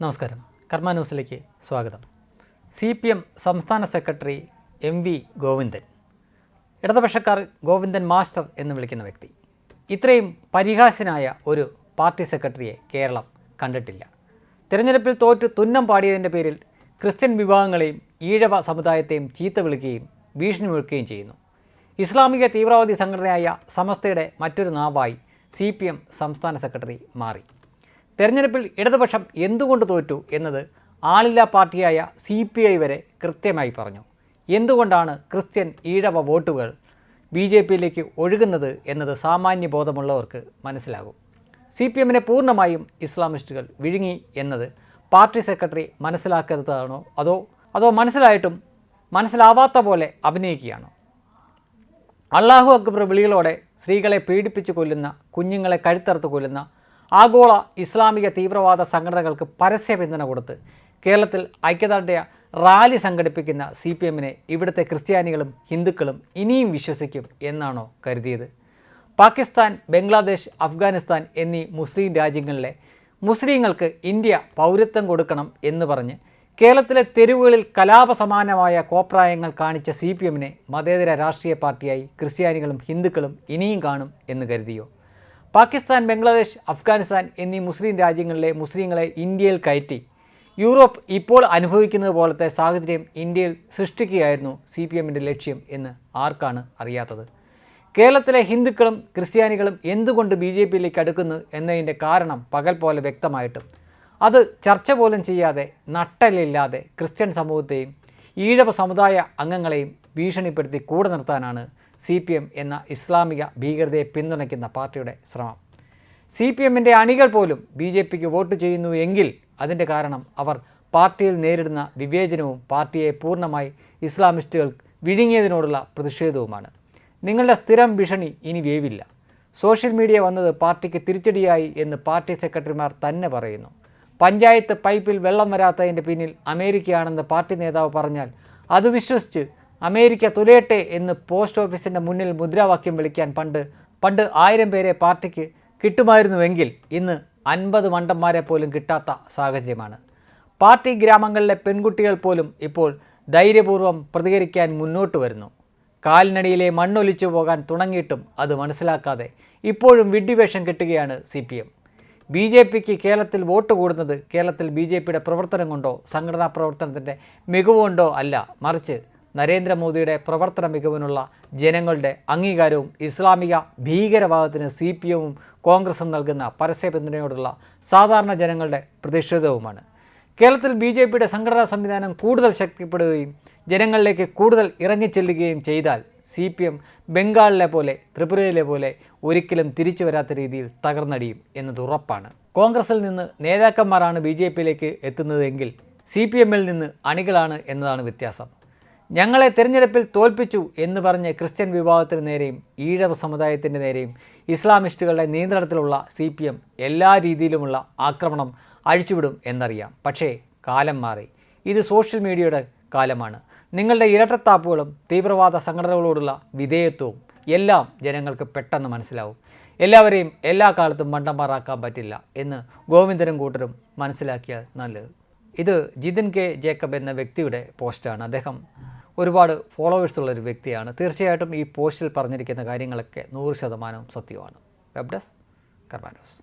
നമസ്കാരം. കർമ്മ ന്യൂസിലേക്ക് സ്വാഗതം. സി പി എം സംസ്ഥാന സെക്രട്ടറി എം വി ഗോവിന്ദൻ. ഇടതുപക്ഷക്കാർ ഗോവിന്ദൻ മാസ്റ്റർ എന്ന് വിളിക്കുന്ന വ്യക്തി. ഇത്രയും പരിഹാസ്യനായ ഒരു പാർട്ടി സെക്രട്ടറിയെ കേരളം കണ്ടിട്ടില്ല. തിരഞ്ഞെടുപ്പിൽ തോറ്റു തുന്നം പാടിയതിന്റെ പേരിൽ ക്രിസ്ത്യൻ വിഭാഗങ്ങളെയും ഈഴവ സമുദായത്തെയും ചീത്ത വിളിക്കുകയും ഭീഷണി മുഴുക്കുകയും ചെയ്യുന്നു. ഇസ്ലാമിക തീവ്രവാദി സംഘടനയായ സമസ്തയുടെ മറ്റൊരു നാവായി സി പി എം സംസ്ഥാന സെക്രട്ടറി മാറി. തെരഞ്ഞെടുപ്പിൽ ഇടതുപക്ഷം എന്തുകൊണ്ട് തോറ്റു എന്നത് ആളില്ലാ പാർട്ടിയായ സി പി ഐ വരെ കൃത്യമായി പറഞ്ഞു. എന്തുകൊണ്ടാണ് ക്രിസ്ത്യൻ ഈഴവ വോട്ടുകൾ ബി ജെ പിയിലേക്ക് ഒഴുകുന്നത് എന്നത് സാമാന്യ ബോധമുള്ളവർക്ക് മനസ്സിലാകും. സി പി എമ്മിനെ പൂർണമായും ഇസ്ലാമിസ്റ്റുകൾ വിഴുങ്ങി എന്നത് പാർട്ടി സെക്രട്ടറി മനസ്സിലാക്കരുതാണോ അതോ അതോ മനസ്സിലായിട്ടും മനസ്സിലാവാത്ത പോലെ അഭിനയിക്കുകയാണോ? അള്ളാഹു അക്ബർ വിളികളോടെ സ്ത്രീകളെ പീഡിപ്പിച്ച് കൊല്ലുന്ന കുഞ്ഞുങ്ങളെ കഴുത്തറുത്ത് കൊല്ലുന്ന ആഗോള ഇസ്ലാമിക തീവ്രവാദ സംഘടനകൾക്ക് പരസ്യ പിന്തുണ കൊടുത്ത് കേരളത്തിൽ ഐക്യദാർഢ്യ റാലി സംഘടിപ്പിക്കുന്ന സി പി എമ്മിനെ ഇവിടുത്തെ ക്രിസ്ത്യാനികളും ഹിന്ദുക്കളും ഇനിയും വിശ്വസിക്കും എന്നാണോ കരുതിയത്. പാകിസ്ഥാൻ ബംഗ്ലാദേശ് അഫ്ഗാനിസ്ഥാൻ എന്നീ മുസ്ലിം രാജ്യങ്ങളിലെ മുസ്ലിങ്ങൾക്ക് ഇന്ത്യ പൗരത്വം കൊടുക്കണം എന്ന് പറഞ്ഞ് കേരളത്തിലെ തെരുവുകളിൽ കലാപസമാനമായ കോപ്രായങ്ങൾ കാണിച്ച സി പി എമ്മിനെ മതേതര രാഷ്ട്രീയ പാർട്ടിയായി ക്രിസ്ത്യാനികളും ഹിന്ദുക്കളും ഇനിയും കാണും എന്ന് കരുതിയോ? പാകിസ്ഥാൻ ബംഗ്ലാദേശ് അഫ്ഗാനിസ്ഥാൻ എന്നീ മുസ്ലിം രാജ്യങ്ങളിലെ മുസ്ലിങ്ങളെ ഇന്ത്യയിൽ കയറ്റി. യൂറോപ്പ് ഇപ്പോൾ അനുഭവിക്കുന്നത് പോലത്തെ സാഹചര്യം ഇന്ത്യയിൽ സൃഷ്ടിക്കുകയായിരുന്നു സി പി എമ്മിന്റെ ലക്ഷ്യം എന്ന് ആർക്കാണ് അറിയാത്തത്? കേരളത്തിലെ ഹിന്ദുക്കളും ക്രിസ്ത്യാനികളും എന്തുകൊണ്ട് ബി ജെ പിയിലേക്ക് അടുക്കുന്നു എന്നതിന്റെ കാരണം പകൽ പോലെ വ്യക്തമായിട്ടും. അത് ചർച്ച പോലും ചെയ്യാതെ നട്ടലില്ലാതെ ക്രിസ്ത്യൻ സമൂഹത്തെയും ഈഴവ സമുദായ അംഗങ്ങളെയും ഭീഷണിപ്പെടുത്തി കൂടെ നിർത്താനാണ് സി പി എം എന്ന ഇസ്ലാമിക ഭീകരതയെ പിന്തുണയ്ക്കുന്ന പാർട്ടിയുടെ ശ്രമം. സി പി എമ്മിന്റെ അണികൾ പോലും ബി ജെ പിക്ക് വോട്ട് ചെയ്യുന്നു എങ്കിൽ അതിന്റെ കാരണം അവർ പാർട്ടിയിൽ നേരിടുന്ന വിവേചനവും പാർട്ടിയെ പൂർണമായി ഇസ്ലാമിസ്റ്റുകൾ വിഴുങ്ങിയതിനോടുള്ള പ്രതിഷേധവുമാണ്. നിങ്ങളുടെ സ്ഥിരം ഭീഷണി ഇനി വേവില്ല. സോഷ്യൽ മീഡിയ വന്നത് പാർട്ടിക്ക് തിരിച്ചടിയായി എന്ന് പാർട്ടി സെക്രട്ടറിമാർ തന്നെ പറയുന്നു. പഞ്ചായത്ത് പൈപ്പിൽ വെള്ളം വരാത്തതിന്റെ പിന്നിൽ അമേരിക്കയാണെന്ന് പാർട്ടി നേതാവ് പറഞ്ഞാൽ അത് വിശ്വസിച്ച് അമേരിക്ക തുലയട്ടെ എന്ന് പോസ്റ്റ് ഓഫീസിന്റെ മുന്നിൽ മുദ്രാവാക്യം വിളിക്കാൻ പണ്ട് പണ്ട് ആയിരം പേരെ പാർട്ടിക്ക് കിട്ടുമായിരുന്നുവെങ്കിൽ ഇന്ന് അൻപത് മണ്ടന്മാരെ പോലും കിട്ടാത്ത സാഹചര്യമാണ്. പാർട്ടി ഗ്രാമങ്ങളിലെ പെൺകുട്ടികൾ പോലും ഇപ്പോൾ ധൈര്യപൂർവം പ്രതികരിക്കാൻ മുന്നോട്ട് വരുന്നു. കാലിനടിയിലെ മണ്ണൊലിച്ചു പോകാൻ തുടങ്ങിയിട്ടും അത് മനസ്സിലാക്കാതെ ഇപ്പോഴും വിഡ്ഢിവേഷം കിട്ടുകയാണ് C P M. B J പിക്ക് കേരളത്തിൽ വോട്ട് കൂടുന്നത് കേരളത്തിൽ ബി ജെ പിയുടെ പ്രവർത്തനം കൊണ്ടോ സംഘടനാ പ്രവർത്തനത്തിന്റെ മികവുകൊണ്ടോ അല്ല മറിച്ച് നരേന്ദ്രമോദിയുടെ പ്രവർത്തന മികവിനുള്ള ജനങ്ങളുടെ അംഗീകാരവും ഇസ്ലാമിക ഭീകരവാദത്തിന് സി പി എമ്മും കോൺഗ്രസും നൽകുന്ന പരസ്യ പിന്തുണയോടുള്ള സാധാരണ ജനങ്ങളുടെ പ്രതിഷേധവുമാണ്. കേരളത്തിൽ ബി ജെ പിയുടെ സംഘടനാ സംവിധാനം കൂടുതൽ ശക്തിപ്പെടുകയും ജനങ്ങളിലേക്ക് കൂടുതൽ ഇറങ്ങിച്ചെല്ലുകയും ചെയ്താൽ സി പി എം ബംഗാളിലെ പോലെ ത്രിപുരയിലെ പോലെ ഒരിക്കലും തിരിച്ചു വരാത്ത രീതിയിൽ തകർന്നടിയും എന്നത് ഉറപ്പാണ്. കോൺഗ്രസിൽ നിന്ന് നേതാക്കന്മാരാണ് ബി ജെ പിയിലേക്ക് എത്തുന്നതെങ്കിൽ സി പി എമ്മിൽ നിന്ന് അണികളാണ് എന്നതാണ് വ്യത്യാസം. ഞങ്ങളെ തിരഞ്ഞെടുപ്പിൽ തോൽപ്പിച്ചു എന്ന് പറഞ്ഞ് ക്രിസ്ത്യൻ വിഭാഗത്തിന് നേരെയും ഈഴവ സമുദായത്തിന്റെ നേരെയും ഇസ്ലാമിസ്റ്റുകളുടെ നിയന്ത്രണത്തിലുള്ള സി പി എം എല്ലാ രീതിയിലുമുള്ള ആക്രമണം അഴിച്ചുവിടും എന്നറിയാം. പക്ഷേ കാലം മാറി. ഇത് സോഷ്യൽ മീഡിയയുടെ കാലമാണ്. നിങ്ങളുടെ ഇരട്ടത്താപ്പുകളും തീവ്രവാദ സംഘടനകളോടുള്ള വിധേയത്വവും എല്ലാം ജനങ്ങൾക്ക് പെട്ടെന്ന് മനസ്സിലാവും. എല്ലാവരെയും എല്ലാ കാലത്തും മണ്ടന്മാറാക്കാൻ പറ്റില്ല എന്ന് ഗോവിന്ദനും കൂട്ടരും മനസ്സിലാക്കിയാൽ നല്ലത്. ഇത് ജിതിൻ കെ ജേക്കബ് എന്ന വ്യക്തിയുടെ പോസ്റ്റാണ്. അദ്ദേഹം ഒരുപാട് ഫോളോവേഴ്സ് ഒരു വ്യക്തിയാണ്. തീർച്ചയായിട്ടും ഈ പോസ്റ്റിൽ പറഞ്ഞിരിക്കുന്ന കാര്യങ്ങളൊക്കെ നൂറ് ശതമാനവും സത്യമാണ്. Web desk കർമാനോസ്